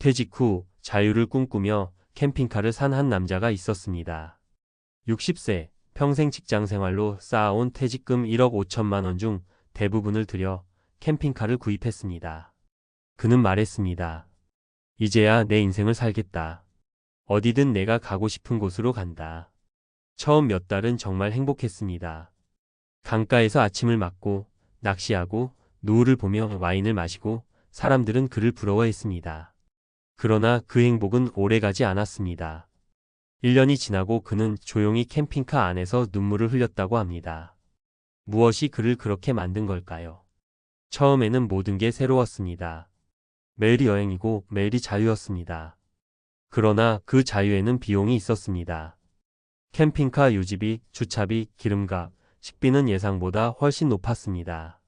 퇴직 후 자유를 꿈꾸며 캠핑카를 산 한 남자가 있었습니다. 60세, 평생 직장 생활로 쌓아온 퇴직금 1억 5천만 원 중 대부분을 들여 캠핑카를 구입했습니다. 그는 말했습니다. 이제야 내 인생을 살겠다. 어디든 내가 가고 싶은 곳으로 간다. 처음 몇 달은 정말 행복했습니다. 강가에서 아침을 맞고 낚시하고 노을을 보며 와인을 마시고 사람들은 그를 부러워했습니다. 그러나 그 행복은 오래가지 않았습니다. 1년이 지나고 그는 조용히 캠핑카 안에서 눈물을 흘렸다고 합니다. 무엇이 그를 그렇게 만든 걸까요? 처음에는 모든 게 새로웠습니다. 매일이 여행이고 매일이 자유였습니다. 그러나 그 자유에는 비용이 있었습니다. 캠핑카 유지비, 주차비, 기름값, 식비는 예상보다 훨씬 높았습니다.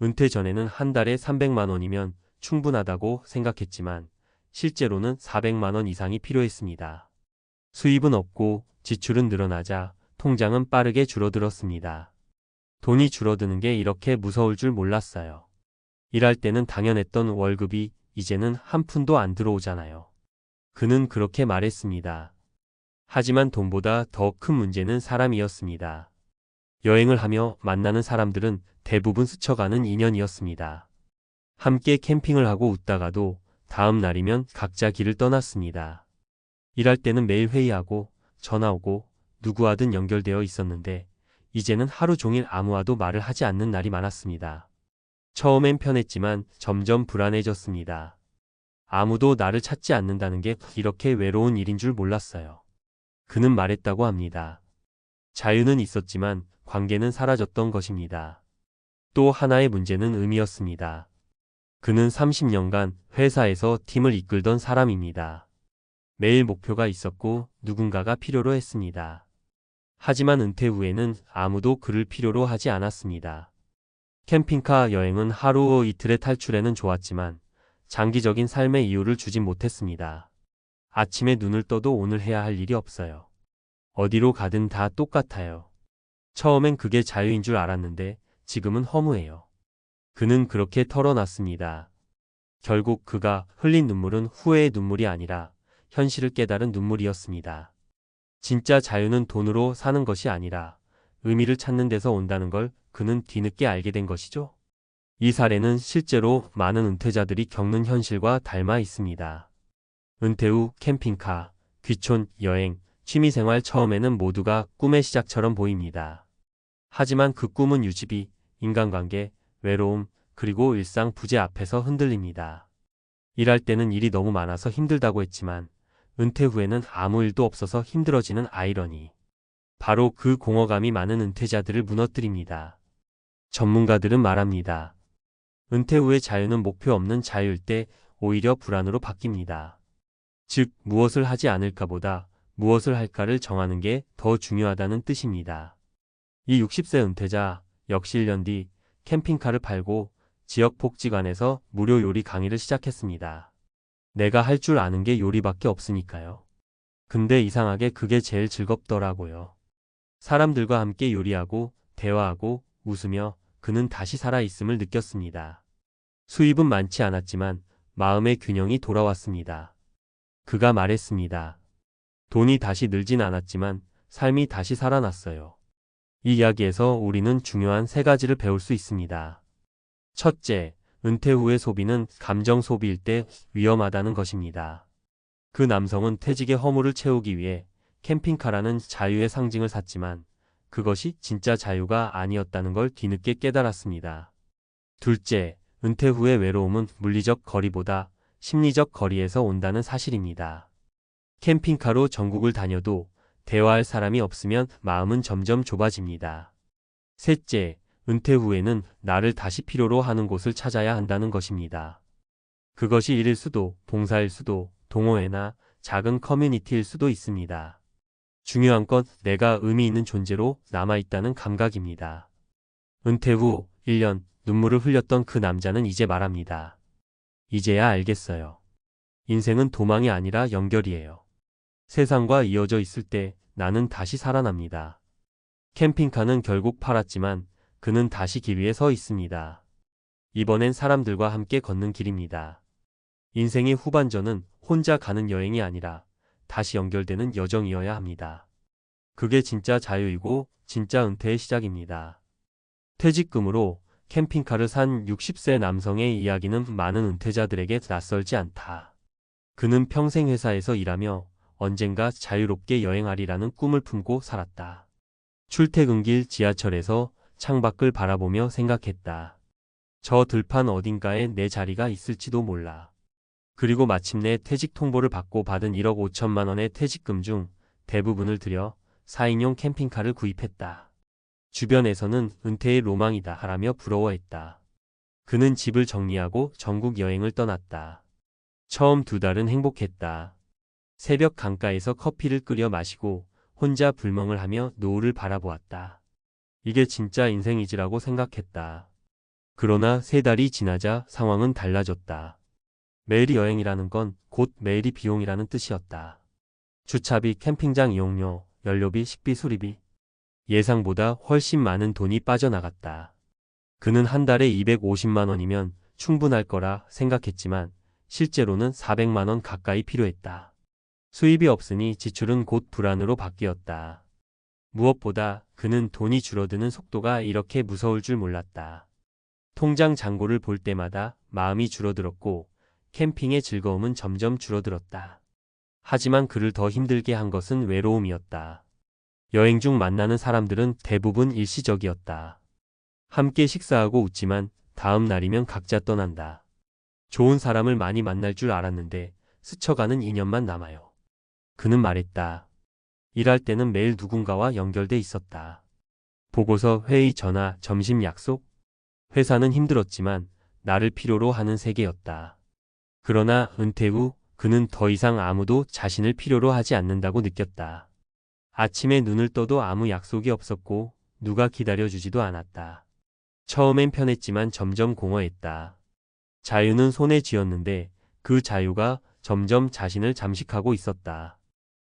은퇴 전에는 한 달에 300만 원이면 충분하다고 생각했지만 실제로는 400만 원 이상이 필요했습니다. 수입은 없고 지출은 늘어나자 통장은 빠르게 줄어들었습니다. 돈이 줄어드는 게 이렇게 무서울 줄 몰랐어요. 일할 때는 당연했던 월급이 이제는 한 푼도 안 들어오잖아요. 그는 그렇게 말했습니다. 하지만 돈보다 더 큰 문제는 사람이었습니다. 여행을 하며 만나는 사람들은 대부분 스쳐가는 인연이었습니다. 함께 캠핑을 하고 웃다가도 다음 날이면 각자 길을 떠났습니다. 일할 때는 매일 회의하고 전화 오고 누구와든 연결되어 있었는데 이제는 하루 종일 아무와도 말을 하지 않는 날이 많았습니다. 처음엔 편했지만 점점 불안해졌습니다. 아무도 나를 찾지 않는다는 게 이렇게 외로운 일인 줄 몰랐어요. 그는 말했다고 합니다. 자유는 있었지만 관계는 사라졌던 것입니다. 또 하나의 문제는 의미였습니다. 그는 30년간 회사에서 팀을 이끌던 사람입니다. 매일 목표가 있었고 누군가가 필요로 했습니다. 하지만 은퇴 후에는 아무도 그를 필요로 하지 않았습니다. 캠핑카 여행은 하루 이틀의 탈출에는 좋았지만 장기적인 삶의 이유를 주진 못했습니다. 아침에 눈을 떠도 오늘 해야 할 일이 없어요. 어디로 가든 다 똑같아요. 처음엔 그게 자유인 줄 알았는데 지금은 허무해요. 그는 그렇게 털어놨습니다. 결국 그가 흘린 눈물은 후회의 눈물이 아니라 현실을 깨달은 눈물이었습니다. 진짜 자유는 돈으로 사는 것이 아니라 의미를 찾는 데서 온다는 걸 그는 뒤늦게 알게 된 것이죠. 이 사례는 실제로 많은 은퇴자들이 겪는 현실과 닮아 있습니다. 은퇴 후 캠핑카, 귀촌, 여행, 취미생활 처음에는 모두가 꿈의 시작처럼 보입니다. 하지만 그 꿈은 유지비, 인간관계, 외로움, 그리고 일상 부재 앞에서 흔들립니다. 일할 때는 일이 너무 많아서 힘들다고 했지만 은퇴 후에는 아무 일도 없어서 힘들어지는 아이러니. 바로 그 공허감이 많은 은퇴자들을 무너뜨립니다. 전문가들은 말합니다. 은퇴 후의 자유는 목표 없는 자유일 때 오히려 불안으로 바뀝니다. 즉, 무엇을 하지 않을까 보다 무엇을 할까를 정하는 게 더 중요하다는 뜻입니다. 이 60세 은퇴자 역시 1년 뒤 캠핑카를 팔고 지역 복지관에서 무료 요리 강의를 시작했습니다. 내가 할 줄 아는 게 요리밖에 없으니까요. 근데 이상하게 그게 제일 즐겁더라고요. 사람들과 함께 요리하고 대화하고 웃으며 그는 다시 살아있음을 느꼈습니다. 수입은 많지 않았지만 마음의 균형이 돌아왔습니다. 그가 말했습니다. 돈이 다시 늘진 않았지만 삶이 다시 살아났어요. 이 이야기에서 우리는 중요한 세 가지를 배울 수 있습니다. 첫째, 은퇴 후의 소비는 감정 소비일 때 위험하다는 것입니다. 그 남성은 퇴직의 허물을 채우기 위해 캠핑카라는 자유의 상징을 샀지만 그것이 진짜 자유가 아니었다는 걸 뒤늦게 깨달았습니다. 둘째, 은퇴 후의 외로움은 물리적 거리보다 심리적 거리에서 온다는 사실입니다. 캠핑카로 전국을 다녀도 대화할 사람이 없으면 마음은 점점 좁아집니다. 셋째, 은퇴 후에는 나를 다시 필요로 하는 곳을 찾아야 한다는 것입니다. 그것이 일일 수도, 봉사일 수도, 동호회나 작은 커뮤니티일 수도 있습니다. 중요한 건 내가 의미 있는 존재로 남아있다는 감각입니다. 은퇴 후 1년 눈물을 흘렸던 그 남자는 이제 말합니다. 이제야 알겠어요. 인생은 도망이 아니라 연결이에요. 세상과 이어져 있을 때 나는 다시 살아납니다. 캠핑카는 결국 팔았지만 그는 다시 길 위에 서 있습니다. 이번엔 사람들과 함께 걷는 길입니다. 인생의 후반전은 혼자 가는 여행이 아니라 다시 연결되는 여정이어야 합니다. 그게 진짜 자유이고 진짜 은퇴의 시작입니다. 퇴직금으로 캠핑카를 산 60세 남성의 이야기는 많은 은퇴자들에게 낯설지 않다. 그는 평생 회사에서 일하며 언젠가 자유롭게 여행하리라는 꿈을 품고 살았다. 출퇴근길 지하철에서 창밖을 바라보며 생각했다. 저 들판 어딘가에 내 자리가 있을지도 몰라. 그리고 마침내 퇴직 통보를 받고 받은 1억 5천만 원의 퇴직금 중 대부분을 들여 4인용 캠핑카를 구입했다. 주변에서는 은퇴의 로망이다 하라며 부러워했다. 그는 집을 정리하고 전국 여행을 떠났다. 처음 두 달은 행복했다. 새벽 강가에서 커피를 끓여 마시고 혼자 불멍을 하며 노을을 바라보았다. 이게 진짜 인생이지라고 생각했다. 그러나 세 달이 지나자 상황은 달라졌다. 매일이 여행이라는 건 곧 매일이 비용이라는 뜻이었다. 주차비, 캠핑장 이용료, 연료비, 식비, 수리비. 예상보다 훨씬 많은 돈이 빠져나갔다. 그는 한 달에 250만 원이면 충분할 거라 생각했지만 실제로는 400만 원 가까이 필요했다. 수입이 없으니 지출은 곧 불안으로 바뀌었다. 무엇보다 그는 돈이 줄어드는 속도가 이렇게 무서울 줄 몰랐다. 통장 잔고를 볼 때마다 마음이 줄어들었고 캠핑의 즐거움은 점점 줄어들었다. 하지만 그를 더 힘들게 한 것은 외로움이었다. 여행 중 만나는 사람들은 대부분 일시적이었다. 함께 식사하고 웃지만 다음 날이면 각자 떠난다. 좋은 사람을 많이 만날 줄 알았는데 스쳐가는 인연만 남아요. 그는 말했다. 일할 때는 매일 누군가와 연결돼 있었다. 보고서, 회의, 전화, 점심 약속. 회사는 힘들었지만 나를 필요로 하는 세계였다. 그러나 은퇴 후 그는 더 이상 아무도 자신을 필요로 하지 않는다고 느꼈다. 아침에 눈을 떠도 아무 약속이 없었고 누가 기다려주지도 않았다. 처음엔 편했지만 점점 공허했다. 자유는 손에 쥐었는데 그 자유가 점점 자신을 잠식하고 있었다.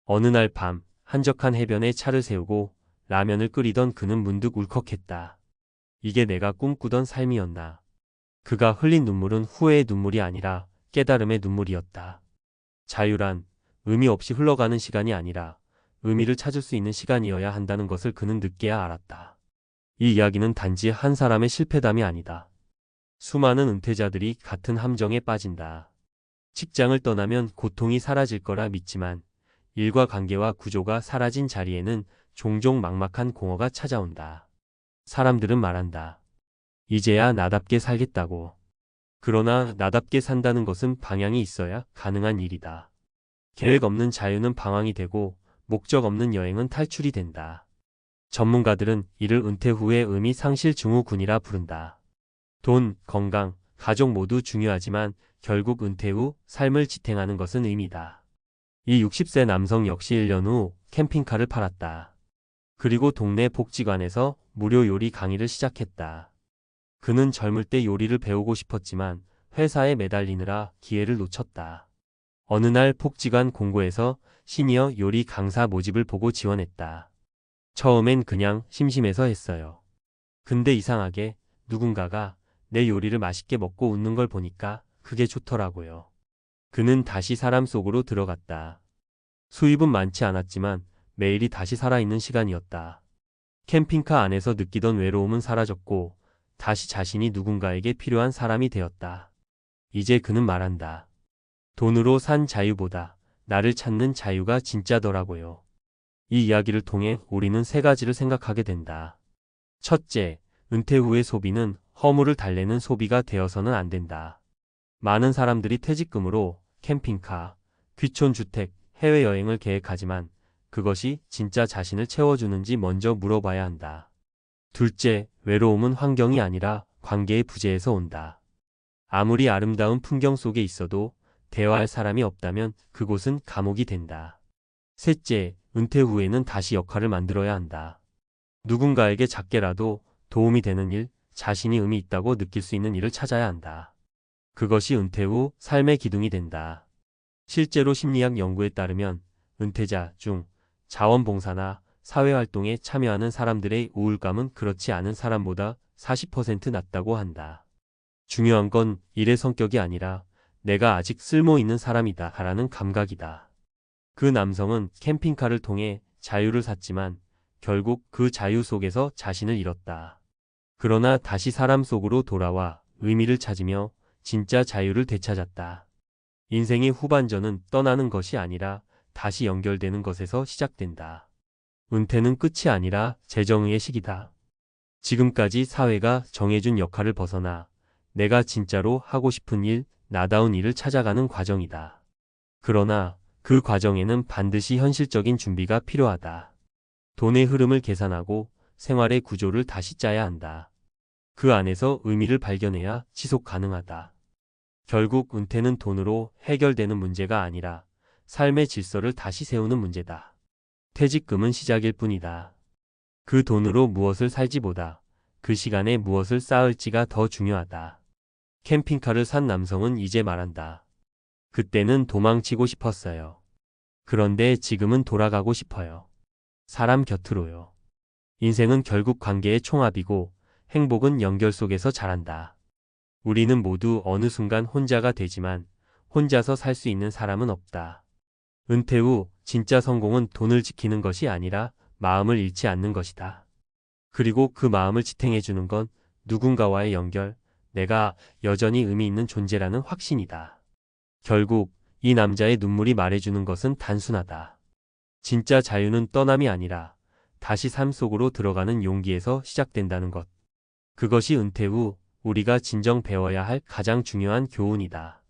어느 날 밤 한적한 해변에 차를 세우고 라면을 끓이던 그는 문득 울컥했다. 이게 내가 꿈꾸던 삶이었나. 그가 흘린 눈물은 후회의 눈물이 아니라 깨달음의 눈물이었다. 자유란 의미 없이 흘러가는 시간이 아니라 의미를 찾을 수 있는 시간이어야 한다는 것을 그는 늦게야 알았다. 이 이야기는 단지 한 사람의 실패담이 아니다. 수많은 은퇴자들이 같은 함정에 빠진다. 직장을 떠나면 고통이 사라질 거라 믿지만 일과 관계와 구조가 사라진 자리에는 종종 막막한 공허가 찾아온다. 사람들은 말한다. 이제야 나답게 살겠다고. 그러나 나답게 산다는 것은 방향이 있어야 가능한 일이다. 계획 없는 자유는 방황이 되고 목적 없는 여행은 탈출이 된다. 전문가들은 이를 은퇴 후의 의미 상실 증후군이라 부른다. 돈, 건강, 가족 모두 중요하지만 결국 은퇴 후 삶을 지탱하는 것은 의미다. 이 60세 남성 역시 1년 후 캠핑카를 팔았다. 그리고 동네 복지관에서 무료 요리 강의를 시작했다. 그는 젊을 때 요리를 배우고 싶었지만 회사에 매달리느라 기회를 놓쳤다. 어느 날 복지관 공고에서 시니어 요리 강사 모집을 보고 지원했다. 처음엔 그냥 심심해서 했어요. 근데 이상하게 누군가가 내 요리를 맛있게 먹고 웃는 걸 보니까 그게 좋더라고요. 그는 다시 사람 속으로 들어갔다. 수입은 많지 않았지만 매일이 다시 살아있는 시간이었다. 캠핑카 안에서 느끼던 외로움은 사라졌고 다시 자신이 누군가에게 필요한 사람이 되었다. 이제 그는 말한다. 돈으로 산 자유보다 나를 찾는 자유가 진짜더라고요. 이 이야기를 통해 우리는 세 가지를 생각하게 된다. 첫째, 은퇴 후의 소비는 허물을 달래는 소비가 되어서는 안 된다. 많은 사람들이 퇴직금으로 캠핑카, 귀촌주택, 해외여행을 계획하지만 그것이 진짜 자신을 채워주는지 먼저 물어봐야 한다. 둘째, 외로움은 환경이 아니라 관계의 부재에서 온다. 아무리 아름다운 풍경 속에 있어도 대화할 사람이 없다면 그곳은 감옥이 된다. 셋째, 은퇴 후에는 다시 역할을 만들어야 한다. 누군가에게 작게라도 도움이 되는 일, 자신이 의미 있다고 느낄 수 있는 일을 찾아야 한다. 그것이 은퇴 후 삶의 기둥이 된다. 실제로 심리학 연구에 따르면 은퇴자 중 자원봉사나 사회활동에 참여하는 사람들의 우울감은 그렇지 않은 사람보다 40% 낮다고 한다. 중요한 건 일의 성격이 아니라 내가 아직 쓸모 있는 사람이다 라는 감각이다. 그 남성은 캠핑카를 통해 자유를 샀지만 결국 그 자유 속에서 자신을 잃었다. 그러나 다시 사람 속으로 돌아와 의미를 찾으며 진짜 자유를 되찾았다. 인생의 후반전은 떠나는 것이 아니라 다시 연결되는 것에서 시작된다. 은퇴는 끝이 아니라 재정의의 시기다. 지금까지 사회가 정해준 역할을 벗어나 내가 진짜로 하고 싶은 일, 나다운 일을 찾아가는 과정이다. 그러나 그 과정에는 반드시 현실적인 준비가 필요하다. 돈의 흐름을 계산하고 생활의 구조를 다시 짜야 한다. 그 안에서 의미를 발견해야 지속 가능하다. 결국 은퇴는 돈으로 해결되는 문제가 아니라 삶의 질서를 다시 세우는 문제다. 퇴직금은 시작일 뿐이다. 그 돈으로 무엇을 살지보다 그 시간에 무엇을 쌓을지가 더 중요하다. 캠핑카를 산 남성은 이제 말한다. 그때는 도망치고 싶었어요. 그런데 지금은 돌아가고 싶어요. 사람 곁으로요. 인생은 결국 관계의 총합이고 행복은 연결 속에서 자란다. 우리는 모두 어느 순간 혼자가 되지만 혼자서 살 수 있는 사람은 없다. 은퇴 후 진짜 성공은 돈을 지키는 것이 아니라 마음을 잃지 않는 것이다. 그리고 그 마음을 지탱해주는 건 누군가와의 연결, 내가 여전히 의미 있는 존재라는 확신이다. 결국 이 남자의 눈물이 말해주는 것은 단순하다. 진짜 자유는 떠남이 아니라 다시 삶 속으로 들어가는 용기에서 시작된다는 것. 그것이 은퇴 후 우리가 진정 배워야 할 가장 중요한 교훈이다.